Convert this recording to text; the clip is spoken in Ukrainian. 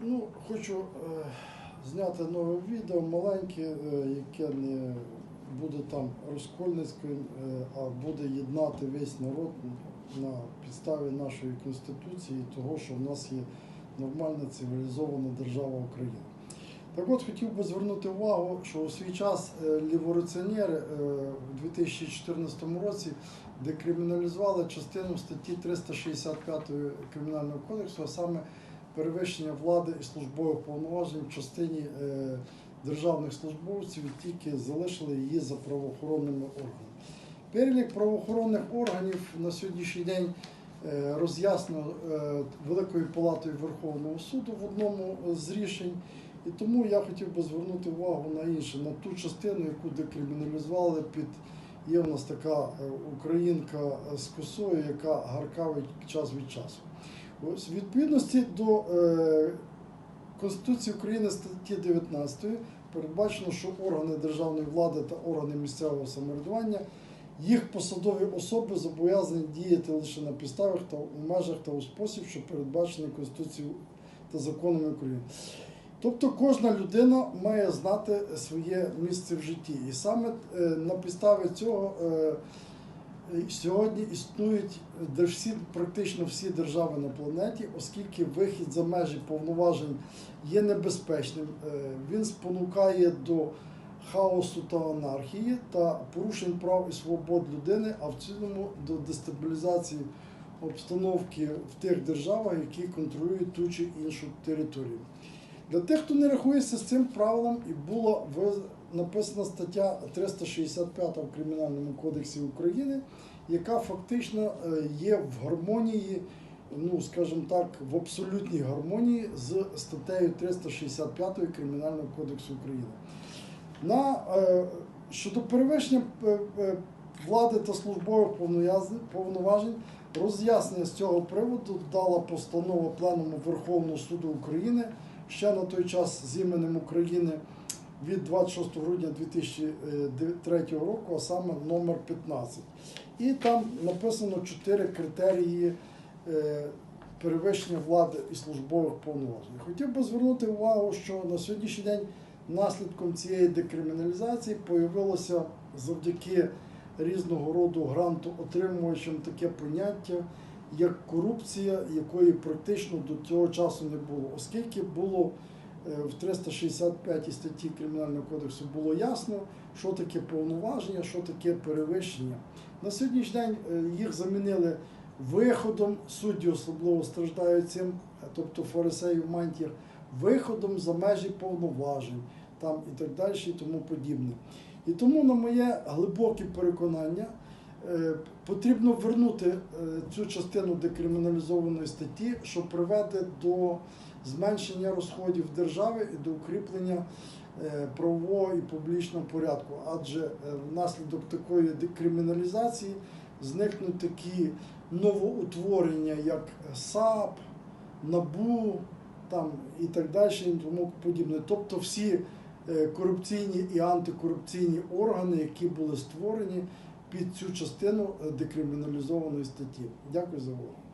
Ну, хочу е, зняти нове відео, маленьке, е, яке не буде там розкольницьким, е, а буде єднати весь народ на підставі нашої конституції, і того, що в нас є нормальна цивілізована держава Україна. Так от хотів би звернути увагу, що у свій час е, ліворуціонери е, у 2014 році декриміналізували частину статті 365 Кримінального кодексу, а саме перевищення влади і службових повноважень в частині е, державних службовців, тільки залишили її за правоохоронними органами. Перелік правоохоронних органів на сьогоднішній день е, роз'яснено е, Великою палатою Верховного суду в одному з рішень. І тому я хотів би звернути увагу на інше, на ту частину, яку декриміналізували під є в нас така українка з косою, яка гаркавить час від часу. Ось відповідності до е, Конституції України статті 19 передбачено, що органи державної влади та органи місцевого самоврядування, їх посадові особи зобов'язані діяти лише на підставах та у межах та у спосіб, що передбачений Конституцією та законами України. Тобто кожна людина має знати своє місце в житті. І саме е, на підставі цього е, Сьогодні існують всі, практично всі держави на планеті, оскільки вихід за межі повноважень є небезпечним, е, він спонукає до хаосу та анархії та порушень прав і свобод людини, а в цілому до дестабілізації обстановки в тих державах, які контролюють ту чи іншу територію. Для тих, хто не рахується з цим правилом, і була написана стаття 365 в Кримінальному кодексі України, яка фактично е, є в гармонії, ну скажімо так, в абсолютній гармонії з статтею 365 Кримінального кодексу України. На, е, щодо перевищення е, влади та службових повноважень, роз'яснення з цього приводу дала постанова Пленуму Верховного суду України ще на той час з іменем України від 26 грудня 2003 року, а саме номер 15. І там написано чотири критерії е, перевищення влади і службових повноважень. Хотів би звернути увагу, що на сьогоднішній день наслідком цієї декриміналізації появилося завдяки різного роду грантоотримувачам таке поняття, як корупція, якої практично до цього часу не було, оскільки було в 365 статті Кримінального кодексу було ясно, що таке повноваження, що таке перевищення. На сьогоднішній день е, їх замінили виходом, судді особливо страждають цим, е, тобто фарисеї в мантіях, виходом за межі повноважень там і так далі, і тому подібне. І тому, на моє глибоке переконання, е, потрібно вернути е, цю частину декриміналізованої статті, що приведе до зменшення розходів держави і до укріплення е, правового і публічного порядку. Адже е, внаслідок такої декриміналізації зникнуть такі новоутворення, як САП, НАБУ там, і так далі, і тому подібне. Тобто всі е, корупційні і антикорупційні органи, які були створені під цю частину е, декриміналізованої статті. Дякую за увагу.